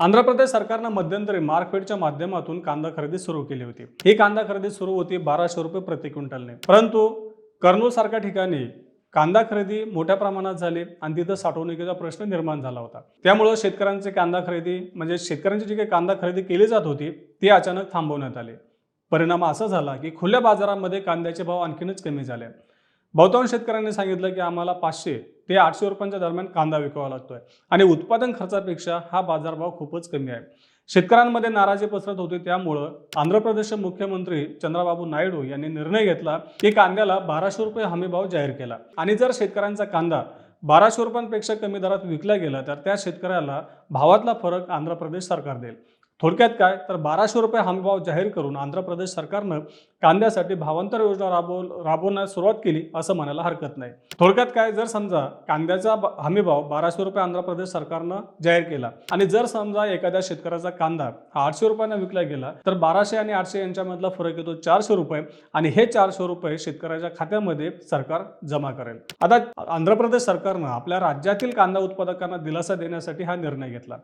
आंध्र प्रदेश सरकारनं मध्यंतरी मार्कफेडच्या माध्यमातून कांदा खरेदी सुरू केली होती. ही कांदा खरेदी सुरू होती बाराशे रुपये प्रति क्विंटलने. परंतु कर्नूल सारख्या ठिकाणी कांदा खरेदी मोठ्या प्रमाणात झाली आणि तिथं साठवणुकीचा प्रश्न निर्माण झाला होता. त्यामुळं शेतकऱ्यांचे कांदा खरेदी म्हणजे शेतकऱ्यांची जी काही कांदा खरेदी केली जात होती ती अचानक थांबवण्यात आली. परिणाम असा झाला की खुल्या बाजारामध्ये कांद्याचे भाव आणखीनच कमी झाले. बहुतांश शेतकऱ्यांनी सांगितलं की आम्हाला पाचशे ते आठशे रुपयांच्या दरम्यान कांदा विकावा लागतोय. आणि उत्पादन खर्चापेक्षा हा बाजारभाव खूपच कमी आहे. शेतकऱ्यांमध्ये नाराजी पसरत होती. त्यामुळं आंध्र प्रदेशचे मुख्यमंत्री चंद्राबाबू नायडू यांनी निर्णय घेतला की कांद्याला बाराशे रुपये हमीभाव जाहीर केला. आणि जर शेतकऱ्यांचा कांदा बाराशे रुपयांपेक्षा कमी दरात विकला गेला तर त्या शेतकऱ्याला भावातला फरक आंध्र प्रदेश सरकार देईल. थोडक्यात काय? तर बाराशे रुपये हमीभाव जाहीर करून आंध्र प्रदेश सरकारनं कांद्यासाठी भावांतर योजना राबव राबवण्यास सुरुवात केली असं म्हणायला हरकत नाही. थोडक्यात काय? जर समजा कांद्याचा हमीभाव बाराशे रुपये आंध्र प्रदेश सरकारनं जाहीर केला आणि जर समजा एखाद्या शेतकऱ्याचा कांदा हा आठशे रुपयांना विकला गेला तर बाराशे आणि आठशे यांच्यामधला फरक येतो चारशे रुपये आणि हे चारशे रुपये शेतकऱ्याच्या खात्यामध्ये सरकार जमा करेल. आता आंध्र प्रदेश सरकारनं आपल्या राज्यातील कांदा उत्पादकांना दिलासा देण्यासाठी हा निर्णय घेतला.